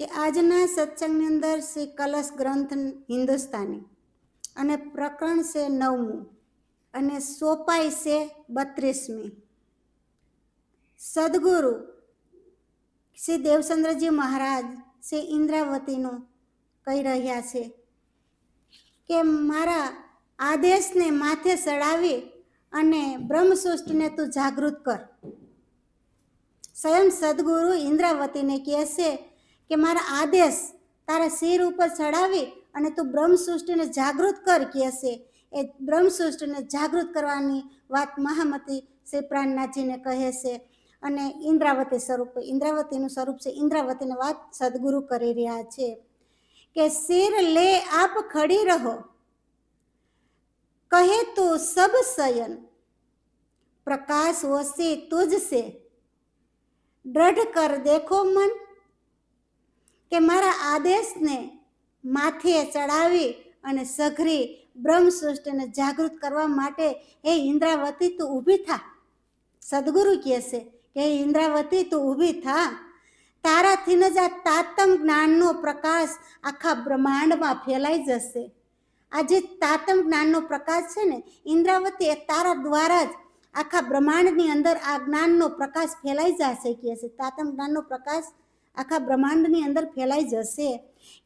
કે આજના સત્સંગની અંદર શ્રી કલશ ગ્રંથ હિન્દુસ્તાની અને પ્રકરણ છે નવમું અને સોપાઈ છે બત્રીસમી. સદગુરુ શ્રી દેવચંદ્રજી મહારાજ શ્રી ઇન્દ્રાવતીનું કહી રહ્યા છે કે મારા આદેશને માથે ચડાવી અને બ્રહ્મસૃષ્ટિને તું જાગૃત કર. સ્વયં સદગુરુ ઇન્દ્રાવતીને કહેશે કે મારા આદેશ તારા શિર ઉપર ચડાવી અને તું બ્રહ્મસૃષ્ટિને જાગૃત કર કહેશે એ બ્રહ્મસૃષ્ટિને જાગૃત કરવાની વાત મહામતી શ્રી પ્રાણનાથજીને કહે છે. અને ઇન્દ્રાવતી સ્વરૂપ, ઇન્દ્રાવતીનું સ્વરૂપ છે, ઇન્દ્રાવતીની વાત સદગુરુ કરી રહ્યા છે કે શિર લે આપ ખડી રહો. કહે તો સબ શયન, પ્રકાશ વસે તુજ સે દ્રઢ કર દેખો મન કે મારા આદેશને માથે ચડાવી અને સઘરી બ્રહ્મ સૃષ્ટિને જાગૃત કરવા માટે હે ઇન્દ્રાવતી, તું ઊભી થા. સદગુરુ કહેશે કે ઇન્દ્રાવતી, તું ઊભી થા. તારાથી જ આ તાતમ જ્ઞાનનો પ્રકાશ આખા બ્રહ્માંડમાં ફેલાઈ જશે. આ જે તાતમ જ્ઞાનનો પ્રકાશ છે ને, ઇન્દ્રાવતી એ તારા દ્વારા જ આખા બ્રહ્માંડની અંદર આ જ્ઞાનનો પ્રકાશ ફેલાઈ જશે કહે છે તાતમ જ્ઞાનનો પ્રકાશ આખા બ્રહ્માંડની અંદર ફેલાઈ જશે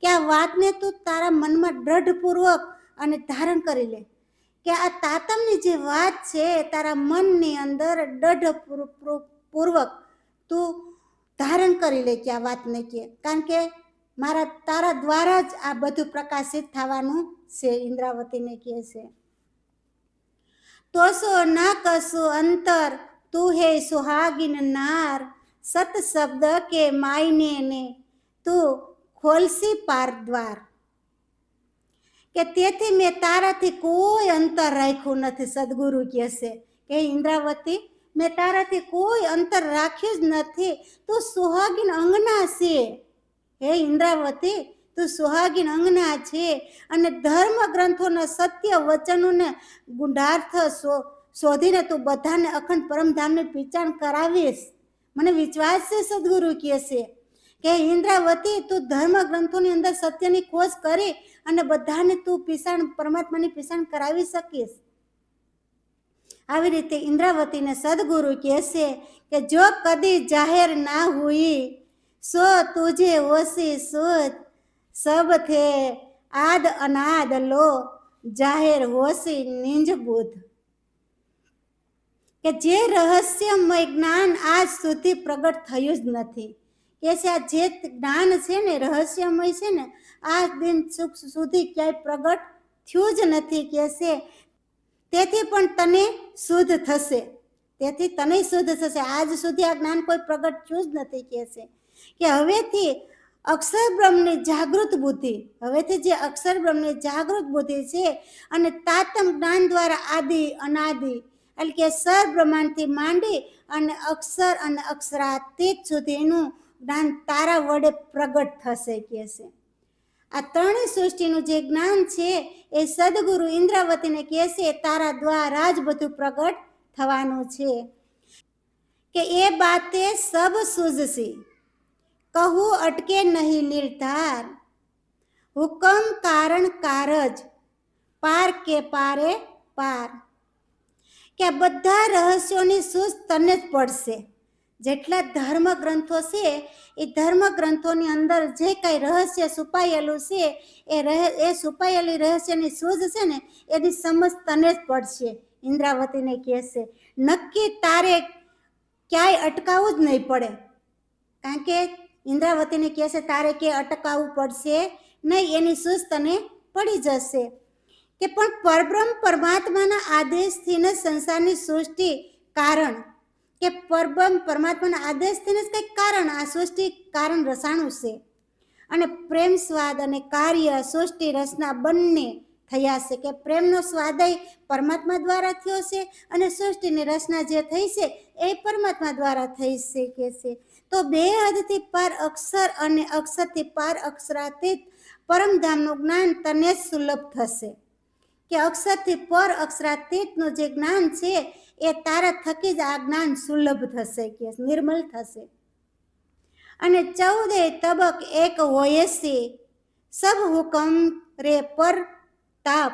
કે આ વાતને તું તારા મનમાં દ્રઢપૂર્વક અને ધારણ કરી લે. કે આ તાતમની જે વાત છે તારા મનની અંદર દ્રઢ પૂર્વક તું ધારણ કરી લે કે આ વાતને કે. કારણ કે મારા તારા દ્વારા જ આ બધું પ્રકાશિત થવાનું છે, ઇન્દ્રાવતીને કહે છે. તોસો ના કશું અંતર, તું હે સુહાગીન નાર સત શબ્દ કે માયને ને તું ખોલસી પાર દ્વાર. કે તેથી મેં તારાથી કોઈ અંતર રાખ્યું નથી, સદગુરુ કહેશે. કે ઇન્દ્રાવતી, મેં તારાથી કોઈ અંતર રાખ્યું જ નથી. તું સુહાગીન અંગના છે. હે ઇન્દ્રાવતી, તું સુહાગીન અંગના છે અને ધર્મ ગ્રંથોના સત્ય વચનોને ગુંડાર્થ શોધીને તું બધાને અખંડ પરમધામની પીચાણ કરાવીશ. મને વિશ્વાસ છે સદગુરુ કહે છે કે ઇન્દ્રાવતી, તું ધર્મ ગ્રંથોની અંદર સત્યની ખોજ કરી અને બધાને તું પીસાણ, પરમાત્માની પીસાણ કરાવી શકીશ. આવી રીતે ઇન્દ્રાવતીને સદગુરુ કહેશે કે જો કદી જાહેર ના હોઈ, સો તુજે ઓસી સુત સબ થે આદ અનાદ લો, જાહેર હોસી નિંજ બુદ્ધ કે જે રહસ્યમય જ્ઞાન આજ સુધી પ્રગટ થયું જ નથી. કે છે, આ જે જ્ઞાન છે ને, રહસ્યમય છે ને આ દિન સુખ સુધી ક્યાંય પ્રગટ થયું જ નથી કે છે. તેથી પણ તને શુદ્ધ થશે. તેથી તને શુદ્ધ થશે. આજ સુધી આ જ્ઞાન કોઈ પ્રગટ થયું જ નથી કે છે. કે હવેથી અક્ષર બ્રહ્મની જાગૃત બુદ્ધિ, હવેથી જે અક્ષર બ્રહ્મની જાગૃત બુદ્ધિ છે અને તાતમ જ્ઞાન દ્વારા આદિ, અનાદિ એટલે કે સર બ્રહ્માંડથી માંડી અને અક્ષર અને અક્ષરાતીત સુધીનું જ્ઞાન તારા વડે પ્રગટ થશે કે છે. આ ત્રણેય સૃષ્ટિનું જે જ્ઞાન છે, એ સદગુરુ ઇન્દ્રાવતીને કહે છે તારા દ્વારા જ બધું પ્રગટ થવાનું છે. કે એ બાતે સબ સૂઝસી કહું અટકે નહીં નિર્ધાર હુકમ કારણ કારજ, પાર કે પારે પાર. કે આ બધા રહસ્યોની સૂઝ તને જ પડશે. જેટલા ધર્મ ગ્રંથો છે, એ ધર્મ ગ્રંથોની અંદર જે કાંઈ રહસ્ય છુપાયેલું છે, એ રહ, એ છુપાયેલી રહસ્યની સૂઝ છે ને, એની સમજ તને જ પડશે. ઇન્દ્રાવતીને કહેશે, નક્કી તારે ક્યાંય અટકાવવું જ નહીં પડે. કારણ કે ઇન્દ્રાવતીને કહેશે, તારે કે અટકાવવું પડશે નહીં, એની સૂઝ તને પડી જશે. કે પણ પરબ્રહ્મ પરમાત્માના આદેશથી ને સંસારની સૃષ્ટિ કારણ. કે પરબ્રહ્મ પરમાત્માના આદેશથી ને કંઈક કારણ, આ સૃષ્ટિ કારણ રસાણું છે. અને પ્રેમ, સ્વાદ અને કાર્ય, સૃષ્ટિ રચના બંને થયા છે. કે પ્રેમનો સ્વાદય પરમાત્મા દ્વારા થયો છે અને સૃષ્ટિની રચના જે થઈ છે એ પરમાત્મા દ્વારા થઈ છે કે છે. તો બે હદથી પાર અક્ષર અને અક્ષરથી પાર અક્ષરાતીત પરમધામનું જ્ઞાન તને જ સુલભ થશે. કે અક્ષરથી પર અક્ષરાતીતનું જે જ્ઞાન છે, એ તારા થકી જ આ જ્ઞાન સુલભ થશે કે નિર્મલ થશે. અને ચૌદે તબક એક હોય છે સબ હુકમ રે પર તાપ.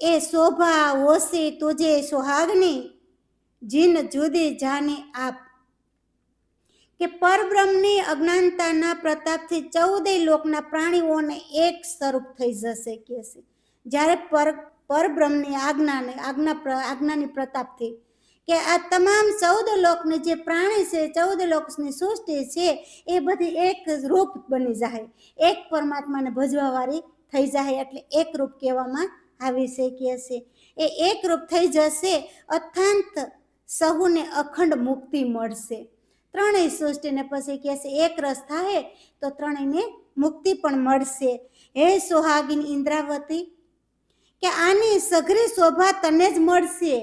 એ શોભા હોશે તુજે સુહાગની, જીન જુદી જાને આપ. કે પરબ્રહ્મની અજ્ઞાનતાના પ્રતાપથી ચૌદેય લોકના પ્રાણીઓને એક સ્વરૂપ થઈ જશે કે છે. જ્યારે પર પરબ્રહ્મની આજ્ઞાને, આજ્ઞા આજ્ઞાની પ્રતાપથી કે આ તમામ ચૌદ લોકની જે પ્રાણી છે, ચૌદ લોકની સૃષ્ટિ છે, એ બધી એક રૂપ બની જાય. એક પરમાત્માને ભજવાવાળી થઈ જાય એટલે એક રૂપ કહેવામાં આવી છે કે છે. એ એક રૂપ થઈ જશે અથાંત સહુને અખંડ મુક્તિ મળશે. ત્રણેય સૃષ્ટિને પછી કહેશે એક રસ થાય તો ત્રણેયને મુક્તિ પણ મળશે. હે સોહાગીન ઇન્દ્રાવતી કે આની સઘરી શોભા તને જ મળશે.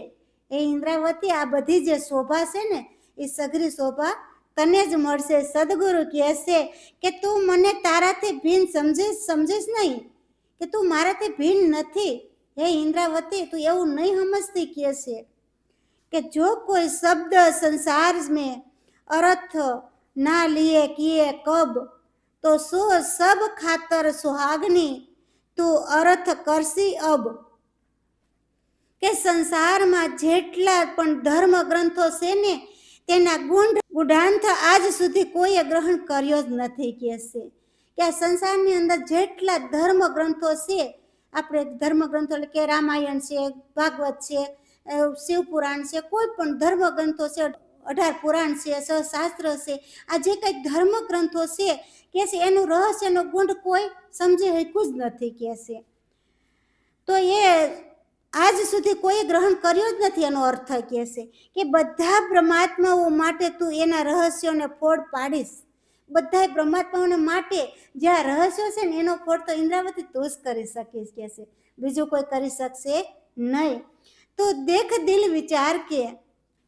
એ ઇન્દ્રાવતી આ બધી જે શોભા છે ને, એ સઘરી શોભા તને જ મળશે. સદગુરુ કહેશે કે તું મને તારાથી ભીન સમજીશ સમજીશ નહીં. કે તું મારાથી ભીન નથી. હે ઇન્દ્રાવતી, તું એવું નહીં સમજતી કહેશે કે જો કોઈ શબ્દ સંસાર મેં અરથ ના લીએ કીએ કબ, તો સો સબ ખાતર સુહાગની તું અર્થ કરશી અબ? કે સંસારમાં જેટલા પણ ધર્મ ગ્રંથો છે ને, તેના ગુણ ગુઢાંત આજ સુધી કોઈએ ગ્રહણ કર્યો જ નથી કે છે. કે આ સંસારની અંદર જેટલા ધર્મ ગ્રંથો છે, આપણે ધર્મ ગ્રંથો એટલે કે રામાયણ છે, ભાગવત છે શિવપુરાણ છે, કોઈ પણ ધર્મ ગ્રંથો છે અઢાર પુરાણ છે સહશાસ્ત્ર છે, આ જે કંઈક ધર્મ ગ્રંથો છે, કે છે, એનું રહસ્યનો ગુણ કોઈ સમજી શક્યું જ નથી કે છે. તો એ આજ સુધી કોઈએ ગ્રહણ કર્યો જ નથી એનો અર્થ કે છે કે બધા બ્રહ્માત્માઓ માટે તું એના રહસ્યોને ફોડ પાડીશ. બધા બ્રહ્માત્માઓને માટે જે આ રહસ્યો છે ને એનો ફોડ તો ઇન્દ્રાવતી તું જ કરી શકીશ કે છે. બીજું કોઈ કરી શકશે નહીં. તો દેખ દિલ વિચાર કે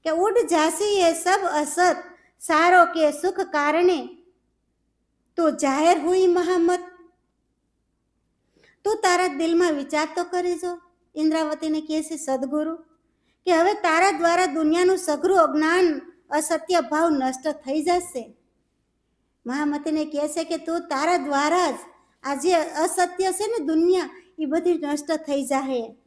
કે ઉડ જાસી એ સબ અસત, સારો કે સુખ કારણે? તો જાહેર હુઈ મહામત. તું તારા દિલમાં વિચાર તો કરી જો. ઇન્દ્રાવતીને કહે છે, સદગુરુ, કે હવે તારા દ્વારા દુનિયાનું સઘરું અજ્ઞાન અસત્ય ભાવ નષ્ટ થઈ જશે. મહામતીને કહે છે કે તું તારા દ્વારા જ આ જે અસત્ય છે ને દુનિયા, એ બધી નષ્ટ થઈ જાય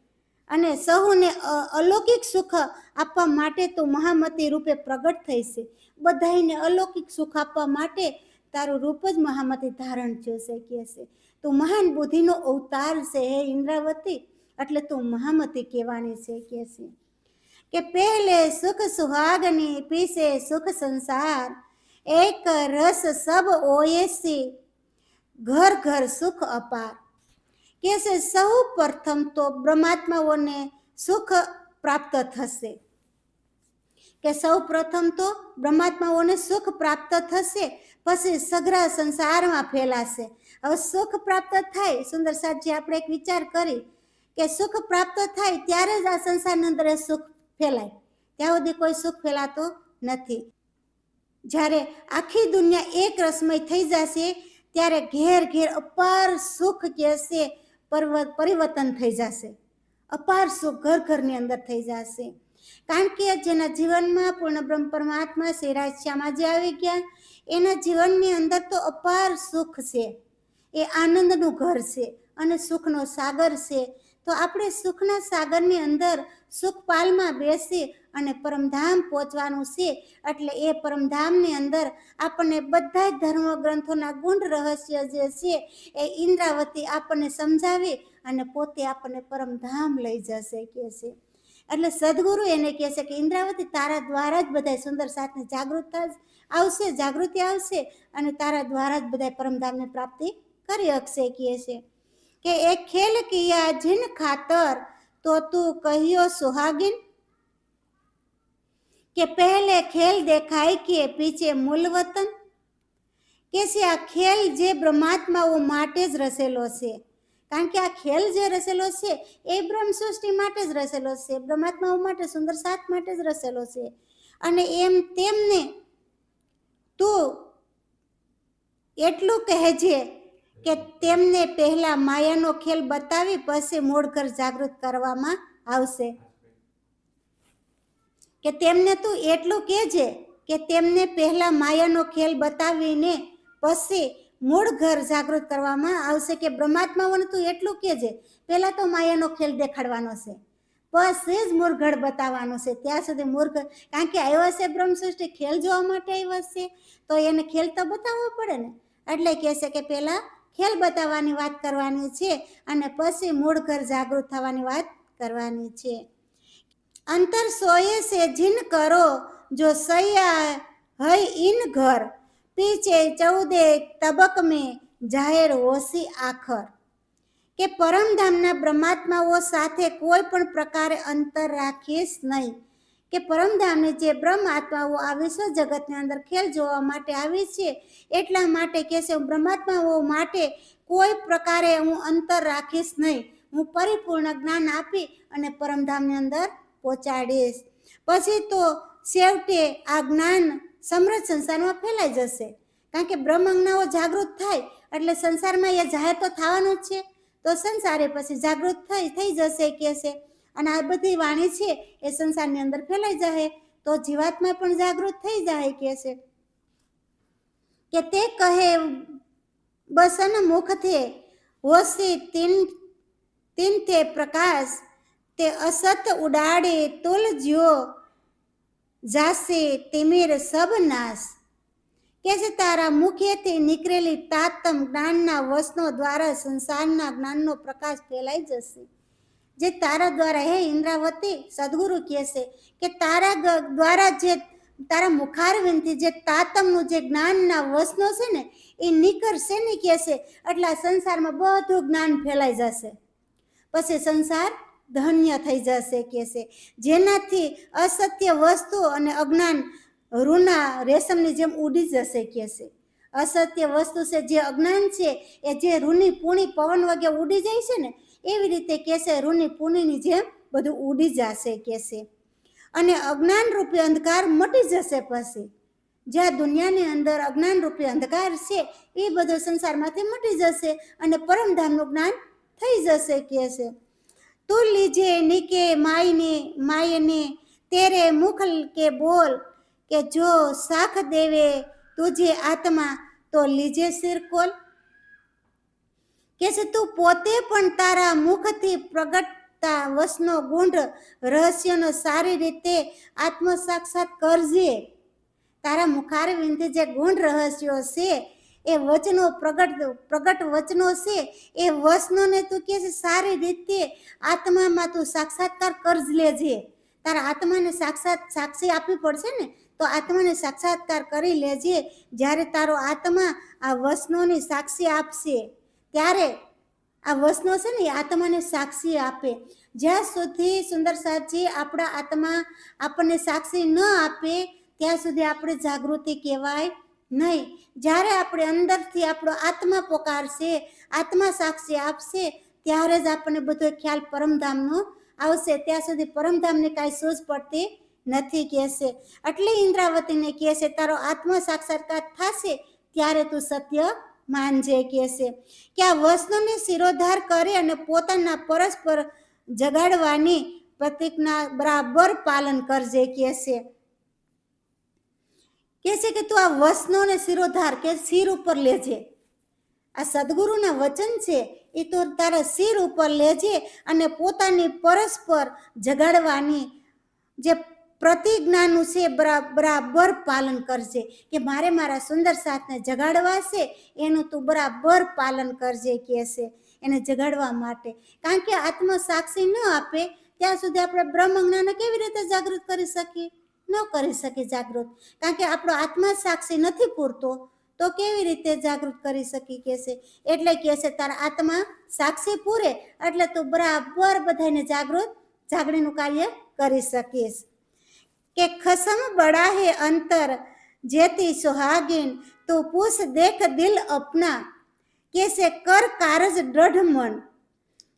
અને સહુને અલૌકિક સુખ આપવા માટે તું મહામતી રૂપે પ્રગટ થઈ છે બધાને અલૌકિક સુખ આપવા માટે તારું રૂપ જ મહામતી ધારણ જોશે કહે છે. તું મહાન બુદ્ધિનો અવતાર છે, હે ઇન્દ્રાવતી. એટલે તું મહામતી કહેવાની છે, કહે છે. કે પહેલે સુખ સુહાગની પીસે સુખ સંસાર, એક રસ સબ ઓએસી ઘર ઘર સુખ અપાર. કે છે સૌ પ્રથમ તો બ્રહ્માત્માઓને સુખ પ્રાપ્ત થશે. કે સૌ પ્રથમ તો બ્રહ્માત્માઓને સુખ પ્રાપ્ત થશે, પછી સઘરા સંસારમાં ફેલાશે. હવે સુખ પ્રાપ્ત થાય, સુંદર સાહેબજી આપણે એક વિચાર કરી, કે સુખ પ્રાપ્ત થાય ત્યારે જ આ સંસારની અંદર સુખ ફેલાય. ત્યાં સુધી કોઈ સુખ ફેલાતો નથી. જ્યારે આખી દુનિયા એક રસમય થઈ જશે, ત્યારે ઘેર ઘેર અપાર સુખ કહેશે પર્વ- પરિવર્તન થઈ જશે. અપાર સુખ ઘર ઘરની અંદર થઈ જશે. કારણ કે જેના જીવનમાં પૂર્ણ બ્રહ્મ પરમાત્મા શ્રી રાશ્યામાં જે આવી ગયા, એના જીવનની અંદર તો અપાર સુખ છે. એ આનંદનું ઘર છે અને સુખનો સાગર છે. તો આપણે સુખના સાગરની અંદર સુખપાલમાં બેસી અને પરમધામ પહોંચવાનું છે. એટલે એ પરમધામની અંદર આપણને બધા જ ધર્મ ગ્રંથોના ગુણ રહસ્ય જે છે, એ ઇન્દ્રાવતી આપણને સમજાવી અને પોતે આપણને પરમધામ લઈ જશે કે છે. એટલે સદગુરુ એને કહે છે કે, ઇન્દ્રાવતી, તારા દ્વારા જ બધા સુંદર સાથને જાગૃતતા આવશે, જાગૃતિ આવશે અને તારા દ્વારા જ બધા પરમધામની પ્રાપ્તિ કરી શકશે કહે છે. કે એ ખેલ કિયા જીન ખાતર તો તું કહ્યો સુહાગીન? કે પહેલે ખેલ દેખાય કે પીછે મૂલ વતન કે છે આ ખેલ જે બ્રહ્માત્માઓ માટે જ રચેલો છે? કારણ કે આ ખેલ જે રચેલો છે, એ બ્રહ્મ સૃષ્ટિ માટે જ રચેલો છે, બ્રહ્માત્માઓ માટે, સુંદર સાથ માટે જ રચેલો છે. અને એમ તેમને તું એટલું કહેજે કે તેમને પહેલા માયાનો ખેલ બતાવી પછી મૂળ ઘર જાગૃત કરવામાં આવશે. કે તેમને તું એટલું કહેજે કે તેમને પહેલા માયાનો ખેલ બતાવીને પછી મૂળ ઘર જાગૃત કરવામાં આવશે કે બ્રહ્માત્માઓને તું એટલું કહેજે, પહેલા તો માયાનો ખેલ દેખાડવાનો છે. પછી જ મૂળઘડ બતાવવાનું છે. ત્યાં સુધી મૂર્ખ કારણ કે આવ્યો છે બ્રહ્મસૃષ્ટિ, ખેલ જોવા માટે આવ્યો છે. તો એને ખેલ તો બતાવવો પડે ને. એટલે કહે છે કે પહેલા ખેલ બતાવવાની વાત કરવાની છે અને પછી મૂળ ઘર જાગૃત થવાની વાત કરવાની છે. અંતર સોએ સે જીન કરો, જો સૈયા હૈ ઇન ઘર, પીછે ચૌદે તબક મેં જાહેર હોશી આખર. કે પરમધામના બ્રહ્માત્માઓ સાથે કોઈ પણ પ્રકારે અંતર રાખીશ નહીં. કે પરમધામની જે બ્રહ્મ આત્માઓ આ વિશ્વ જગતની અંદર ખેલ જોવા માટે આવી છે, એટલા માટે કે છે બ્રહ્માત્માઓ માટે કોઈ પ્રકારે હું અંતર રાખીશ નહીં. હું પરિપૂર્ણ જ્ઞાન આપી અને પરમધામની અંદર પહોંચાડીશ. પછી તો છેવટે આ જ્ઞાન સમૃદ્ધ સંસારમાં ફેલાઈ જશે. કારણ કે બ્રહ્મજ્ઞાઓ જાગૃત થાય, એટલે સંસારમાં એ જાહેર તો થવાનું જ છે. તો સંસારે પછી જાગૃત થઈ થઈ જશે કે છે અને આ બધી વાણી છે એ સંસારની અંદર ફેલાઈ જાય તો જીવાત્મા પણ જાગૃત થઈ જાય કે છે. કે તે કહે બસન મુખથી, હોશી તીન તીન તે પ્રકાશ, તે અસત ઉડાડે તુલ જ્યો, જાશે તિમિર સબ નાશ. કે છે, તારા મુખેથી નીકળેલી તાતમ જ્ઞાનના વસનો દ્વારા સંસારના જ્ઞાનનો પ્રકાશ ફેલાઈ જશે. જે તારા દ્વારા, હે ઇન્દ્રાવતી, સદગુરુ કહે છે કે તારા દ્વારા જે તારા મુખારવિંદથી જે તાતમનું જે જ્ઞાનના વસનો છે ને, એ નીકળશે ને કહે છે એટલે સંસારમાં બધું જ્ઞાન ફેલાઈ જશે. પછી સંસાર ધન્ય થઈ જશે કહે છે જેનાથી અસત્ય વસ્તુ અને અજ્ઞાન રૂના રેશમની જેમ ઉડી જશે કહે છે અસત્ય વસ્તુ છે જે અજ્ઞાન છે, એ જે રૂની પૂણી પવન વગે ઉડી જાય છે ને એવી રીતે કહેશે, રૂની પૂણીની જેમ બધું ઉડી જશે, કહેશે. અને અજ્ઞાન રૂપી અંધકાર મટી જશે પછી. જ્યાં દુનિયાની અંદર અજ્ઞાન રૂપી અંધકાર છે, એ બધો સંસારમાંથી મટી જશે અને પરમધામનું જ્ઞાન થઈ જશે, કહેશે. તું લીજે નીકે માયને માયને, તેરે મુખ કે બોલ કે જો સાખ દેવે તુજે આત્મા, તો લીજે સિરકોલ કે છે, તું પોતે પણ તારા મુખથી પ્રગટતા વસનો ગુંડ રહસ્યનો સારી રીતે આત્મ સાક્ષાત કરજે. તારા મુખારવિંદથી જે ગુણ રહસ્યો છે, એ વચનો પ્રગટ પ્રગટ વચનો છે, એ વચનોને તું કે છે, સારી રીતે આત્મામાં તું સાક્ષાત્કાર કરજ લેજે. તારા આત્માને સાક્ષાત, સાક્ષી આપવી પડશે ને, તો આત્માને સાક્ષાત્કાર કરી લેજે, જ્યારે તારો આત્મા આ વચનોની સાક્ષી આપશે. ત્યારે આ વસનો છે ને આત્માને સાક્ષી આપે. જ્યાં સુધી સુંદર સાચી આપણા આત્મા આપણને સાક્ષી ન આપે, ત્યાં સુધી આપણે જાગૃતિ કહેવાય નહીં. જ્યારે આપણે અંદરથી આપણો આત્મા પોકારશે, આત્મા સાક્ષી આપશે, ત્યારે જ આપણને બધો ખ્યાલ પરમધામનો આવશે. ત્યાં સુધી પરમધામને કાંઈ સૂઝ પડતી નથી કહેશે. એટલે ઇન્દ્રાવતીને કહેશે, તારો આત્મા સાક્ષાત્કાર થશે, ત્યારે તું સત્ય માનજે કહેશે કે આ વસ્તુને શિરોધાર કરે અને પોતાના પરસ્પર જગાડવાની પ્રતિજ્ઞા બરાબર પાલન કરજે કહે છે કે તું આ વસનોને શિરોધાર કે શિર ઉપર લેજે. આ સદગુરુના વચન છે, એ તો તારા શિર ઉપર લેજે અને પોતાની પરસ્પર જગાડવાની જે પ્રતિજ્ઞાનું છે, બરા- બરાબર પાલન કરજે. કે મારે મારા સુંદર સાથને જગાડવા છે, એનું તું બરાબર પાલન કરજે કે છે એને જગાડવા માટે. કારણ કે આત્મ સાક્ષી ન આપે, ત્યાં સુધી આપણે બ્રહ્મ જ્ઞાન કેવી રીતે જાગૃત કરી શકીએ? ન કરી શકીએ જાગૃત. કારણ કે આપણો આત્મા સાક્ષી નથી પૂરતો, તો કેવી રીતે જાગૃત કરી શકી કે છે એટલે કે છે તારા આત્મા સાક્ષી પૂરે, એટલે તું બરાબર બધાને જાગૃત, જાગણીનું કાર્ય કરી શકીશ. કે ખસમ બડા હે અંતર જેતી સુહાગીન તું પૂછ દેખ દિલ અપના. કે છે કર કારજ દ્રઢ મન.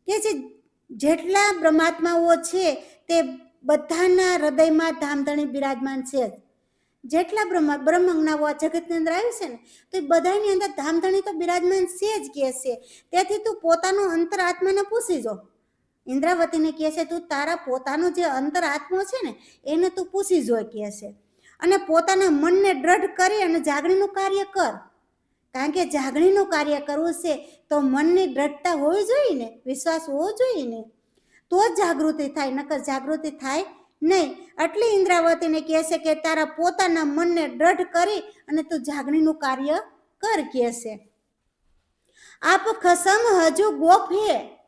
કે છે જેટલા બ્રહ્માત્માઓ છે તે બધાના હૃદયમાં ધામધણી બિરાજમાન છે. જેટલા બ્રહ્મ બ્રહ્મજ્ઞાઓ આ જગતની અંદર આવ્યું છે ને, તો એ બધાની અંદર ધામધણી તો બિરાજમાન છે જ કે છે તેથી તું પોતાનો અંતર આત્માને પૂછી જો. ઇન્દ્રાવતીને કહે છે, તું તારા પોતાનો જે અંતર આત્મો છે ને, એને તું પૂછી જો કહે છે. અને પોતાના મનને દ્રઢ કરી અને જાગણીનું કાર્ય કર. કારણ કે જાગણીનું કાર્ય કરવું છે, તો મનની દ્રઢતા હોવી જોઈએ ને, વિશ્વાસ હોવો જોઈએ ને. તો જ જાગૃતિ થાય, નકર જાગૃતિ થાય નહીં. આટલી ઇન્દ્રાવતીને કહે છે કે, તારા પોતાના મનને દ્રઢ કરી અને તું જાગણીનું કાર્ય કર, કહે છે. આપ ખસમ હજુ ગોફ હે.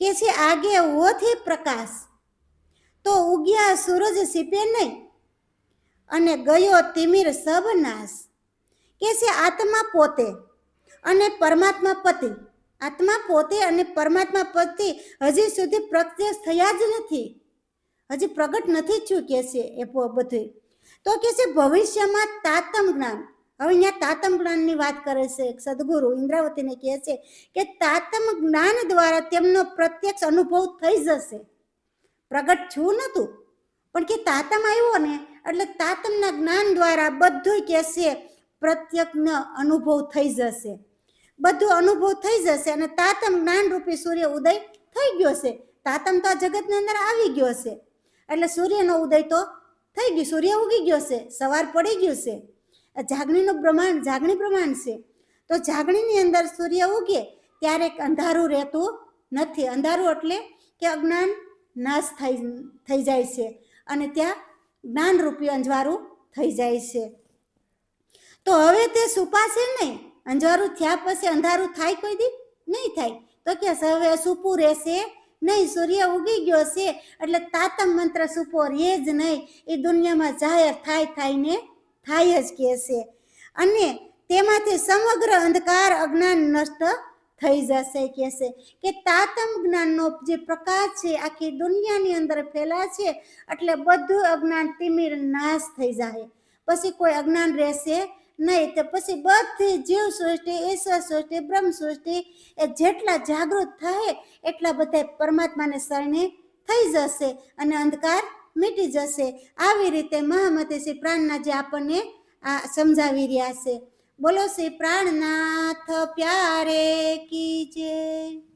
કે છે, આગે હોથી પ્રકાશ. તો ઉગ્યા સૂરજ સીપે નહીં અને ગયો તિમિર સબનાશ કે છે, આત્મા પોતે અને પરમાત્મા પતિ. આત્મા પોતે અને પરમાત્મા પતિ હજી સુધી પ્રત્યક્ષ થયા જ નથી. હજી પ્રગટ નથી થયું કે છે એ બધું તો કે છે, ભવિષ્યમાં તાતમ જ્ઞાન હવે અહીંયા તાતમ જ્ઞાનની વાત કરે છે સદગુરુ ઇન્દ્રાવતીને કહે છે કે તાતમ જ્ઞાન દ્વારા તેમનો પ્રત્યક્ષ અનુભવ થઈ જશે. પ્રગટ છું નહોતું પણ કે તાતમ આવ્યો ને, એટલે તાતમના જ્ઞાન દ્વારા બધું કહેશે પ્રત્યક્ષનો અનુભવ થઈ જશે. બધું અનુભવ થઈ જશે અને તાતમ જ્ઞાન રૂપી સૂર્ય ઉદય થઈ ગયો છે. તાતમ તો આ જગતની અંદર આવી ગયો છે. એટલે સૂર્યનો ઉદય તો થઈ ગયો, સૂર્ય ઉગી ગયો છે, સવાર પડી ગયું છે. જાગણીનું પ્રમાણ જાગણી પ્રમાણ છે. તો જાગણીની અંદર સૂર્ય ઉગે ત્યારે અંધારું રહેતું નથી. અંધારું એટલે કે અજ્ઞાન નાશ થઈ થઈ જાય છે અને ત્યાં જ્ઞાનરૂપી અંજવારું થઈ જાય છે. તો હવે તે સુપાશે નહીં. અંજવારું થયા પછી અંધારું થાય કોઈ દી? નહીં થાય. તો કે હવે સૂપું રહેશે નહીં. સૂર્ય ઉગી ગયો છે એટલે તાતમ મંત્ર સૂપો રહે જ નહીં. એ દુનિયામાં જાહેર થાય થાય ને થાય જ કે છે. અને તેમાંથી સમગ્ર અંધકાર અજ્ઞાન નષ્ટ થઈ જશે કે છે કે તાતમ જ્ઞાનનો જે પ્રકાશ છે, આખી દુનિયાની અંદર ફેલા છે, એટલે બધું અજ્ઞાન તિમિર નાશ થઈ જાય. પછી કોઈ અજ્ઞાન રહેશે નહીં, તો પછી બધી જીવ સૃષ્ટિ, ઈશ્વર સૃષ્ટિ, બ્રહ્મ સૃષ્ટિ એ જેટલા જાગૃત થાય, એટલા બધા પરમાત્માને શરણે થઈ જશે અને અંધકાર મીટી જશે. આવી રીતે મહામતે શ્રી પ્રાણનાથજી આપણને આ સમજાવી રહ્યા છે. બોલો શ્રી પ્રાણનાથ પ્યારે કી જય.